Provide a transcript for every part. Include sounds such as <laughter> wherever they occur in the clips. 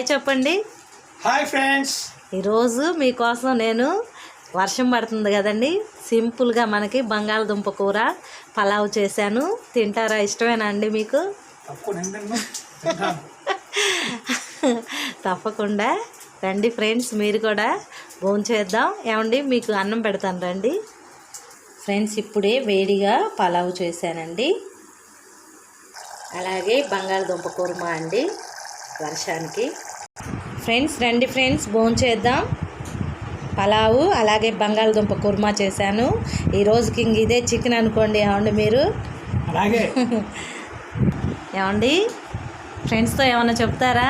Hi చెప్పండి. Hi friends. ఈరోజు మీకోసం నేను వర్షం పడుతుంది కదండి. సింపుల్గా మనకి బంగాళదుంప కూర పలావ్ చేశాను. తింటారా? ఇష్టమేనా అండి మీకు? తప్పకుండా. రండి ఫ్రెండ్స్ మీరు కూడా భోంచేద్దాం ఏమండి మీకు అన్నం పెడతాను రండి. ఫ్రెండ్స్ ఇప్పుడే వేడిగా పలావ్ చేశానండి. అలాగే బంగాళదుంప కుర్మా అండి వర్షానికి. ఫ్రెండ్స్ రండి ఫ్రెండ్స్ భోంచేద్దాం పలావు అలాగే బంగాళదుంప కుర్మా చేశాను. ఈ రోజుకి ఇంక ఇదే చికెన్ అనుకోండి ఏమండి మీరు? అలాగే. <laughs> ఏమండి? ఫ్రెండ్స్తో ఏమన్నా చెప్తారా?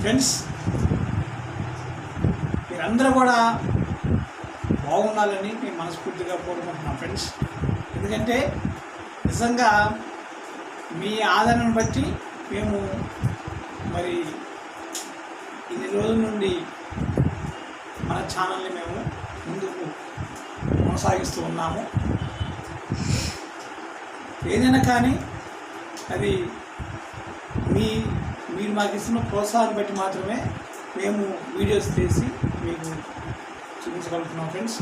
ఫ్రెండ్స్ మీరందరూ కూడా బాగుండాలని నేను మనస్ఫూర్తిగా కోరుకుంటున్నాను ఫ్రెండ్స్. ఎందుకంటే నిజంగా మీ ఆదరణను బట్టి మేము మరి ఇన్ని రోజుల నుండి మన ఛానల్ని మేము ముందుకు కొనసాగిస్తూ ఉన్నాము. ఏదైనా కానీ అది మీ మీరు మాకు ఇస్తున్న ప్రోత్సాహాన్ని బట్టి మాత్రమే మేము వీడియోస్ తీసి మీకు చూపించగలుగుతున్నాం ఫ్రెండ్స్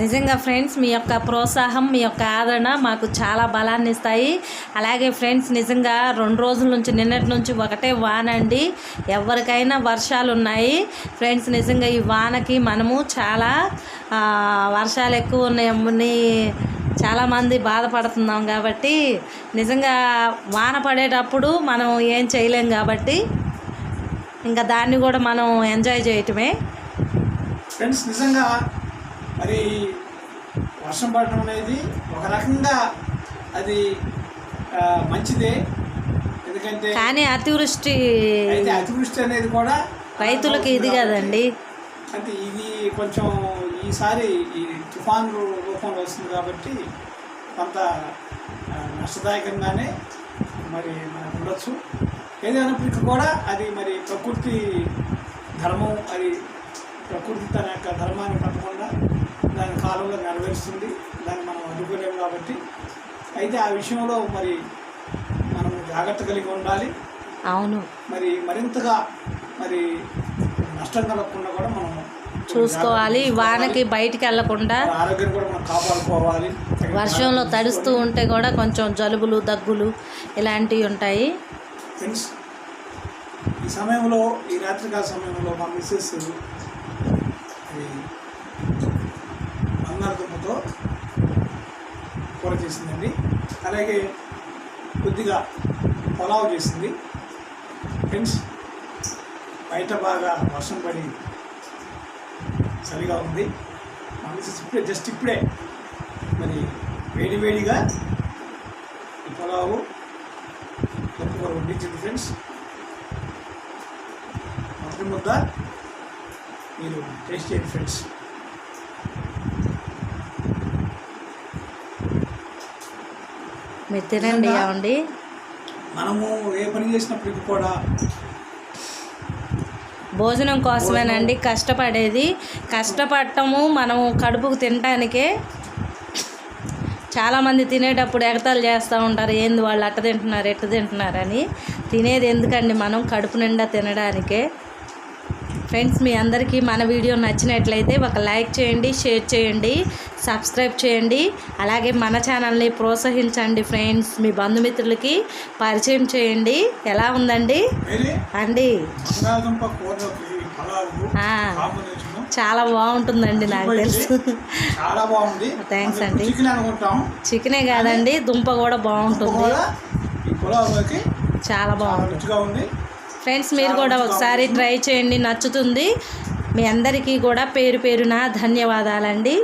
నిజంగా ఫ్రెండ్స్ మీ యొక్క ప్రోత్సాహం మీ యొక్క ఆదరణ మాకు చాలా బలాన్ని ఇస్తాయి. అలాగే ఫ్రెండ్స్ నిజంగా రెండు రోజుల నుంచి నిన్నటి నుంచి ఒకటే వాన అండి. ఎవరికైనా వర్షాలు ఉన్నాయి. ఫ్రెండ్స్ నిజంగా ఈ వానకి మనము చాలా వర్షాలు ఎక్కువ ఉన్నాయని చాలామంది బాధపడుతున్నాం కాబట్టి నిజంగా వాన పడేటప్పుడు మనం ఏం చేయలేం కాబట్టి ఇంకా దాన్ని కూడా మనం ఎంజాయ్ చేయటమే. ఫ్రెండ్స్ నిజంగా మరి వర్షం పడటం అనేది ఒక రకంగా అది మంచిదే. ఎందుకంటే కానీ అతివృష్టి అయితే అతివృష్టి అనేది కూడా రైతులకి ఇది కదండి. అంటే ఇది కొంచెం ఈసారి ఈ తుఫాన్ రూపంలో వస్తుంది కాబట్టి కొంత నష్టదాయకంగానే మరి మనకు ఉండొచ్చు. ఏదైనప్పటికీ కూడా అది మరి ప్రకృతి ధర్మం అది ప్రకృతి తన యొక్క ధర్మాన్ని తప్పకుండా దాని కాలంలో నెరవేరుస్తుంది దాన్ని మనం అడ్డుకోలేము కాబట్టి. అయితే ఆ విషయంలో మరి మనం జాగ్రత్త కలిగి ఉండాలి. అవును. మరి మరింతగా మరి నష్టం కలగకుండా కూడా మనం చూసుకోవాలి వానకి బయటికి వెళ్ళకుండా మన ఆరోగ్యాన్ని కూడా మనం కాపాడుకోవాలి. వర్షంలో తడుస్తూ ఉంటే కూడా కొంచెం జలుబులు దగ్గులు ఇలాంటివి ఉంటాయి. ఈ సమయంలో ఈ రాత్రికాల సమయంలో మా మిస్సెస్ అది బంగాళదుంపతో కూర చేసిందండి. అలాగే కొద్దిగా పొలావ్ చేసింది. ఫ్రెండ్స్ బయట బాగా వర్షం పడి చలిగా ఉంది. మా ఇప్పుడే జస్ట్ ఇప్పుడే మరి వేడి వేడిగా ఈ పొలావు పప్పు కూర వండించింది ఫ్రెండ్స్. మొదటి ముద్ద మీరు టేస్ట్ చేయండి ఫ్రెండ్స్. మీరు తినండి ఏమండి? మనము ఏ పని చేసినప్పటికీ కూడా భోజనం కోసమేనండి కష్టపడేది. కష్టపడటము మనం కడుపుకు తినటానికే చాలామంది తినేటప్పుడు ఎగతాలు చేస్తూ ఉంటారు ఏంది వాళ్ళు అట్ట తింటున్నారు ఎట్ట తింటున్నారని తినేది ఎందుకండి మనం? కడుపు నిండా తినడానికే. ఫ్రెండ్స్ మీ అందరికీ మన వీడియో నచ్చినట్లయితే ఒక లైక్ చేయండి షేర్ చేయండి సబ్స్క్రైబ్ చేయండి. అలాగే మన ఛానల్ని ప్రోత్సహించండి ఫ్రెండ్స్ మీ బంధుమిత్రులకి పరిచయం చేయండి. ఎలా ఉందండి? అండి. చాలా బాగుంటుంది నాకు తెలుసు. చాలా బాగుంది. Thanks అండి. చికెన్ కాదండి దుంప కూడా బాగుంటుంది. చాలా బాగుంటుంది ఫ్రెండ్స్ మీరు కూడా ఒకసారి ట్రై చేయండి. నచ్చుతుంది. మీ అందరికీ కూడా పేరు పేరున ధన్యవాదాలండి.